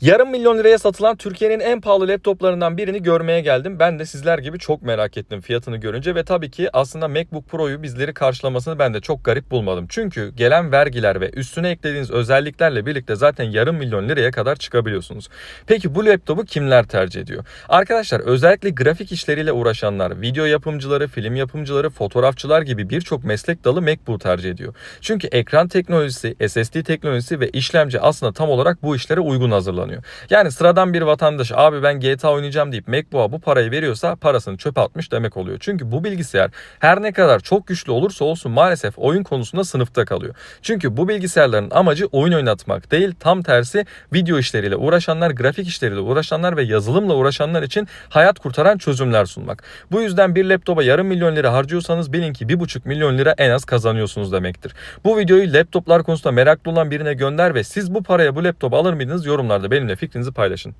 Yarım milyon liraya satılan Türkiye'nin en pahalı laptoplarından birini görmeye geldim. Ben de sizler gibi çok merak ettim fiyatını görünce ve tabii ki aslında MacBook Pro'yu bizleri karşılamasını ben de çok garip bulmadım. Çünkü gelen vergiler ve üstüne eklediğiniz özelliklerle birlikte zaten yarım milyon liraya kadar çıkabiliyorsunuz. Peki bu laptopu kimler tercih ediyor? Arkadaşlar özellikle grafik işleriyle uğraşanlar, video yapımcıları, film yapımcıları, fotoğrafçılar gibi birçok meslek dalı MacBook tercih ediyor. Çünkü ekran teknolojisi, SSD teknolojisi ve işlemci aslında tam olarak bu işlere uygun hazırlanıyor. Yani sıradan bir vatandaş abi ben GTA oynayacağım deyip MacBook'a bu parayı veriyorsa parasını çöpe atmış demek oluyor. Çünkü bu bilgisayar her ne kadar çok güçlü olursa olsun maalesef oyun konusunda sınıfta kalıyor. Çünkü bu bilgisayarların amacı oyun oynatmak değil tam tersi video işleriyle uğraşanlar, grafik işleriyle uğraşanlar ve yazılımla uğraşanlar için hayat kurtaran çözümler sunmak. Bu yüzden bir laptopa yarım milyon lira harcıyorsanız bilin ki bir buçuk milyon lira en az kazanıyorsunuz demektir. Bu videoyu laptoplar konusunda meraklı olan birine gönder ve siz bu paraya bu laptopu alır mıydınız yorumlarda benimle fikrinizi paylaşın.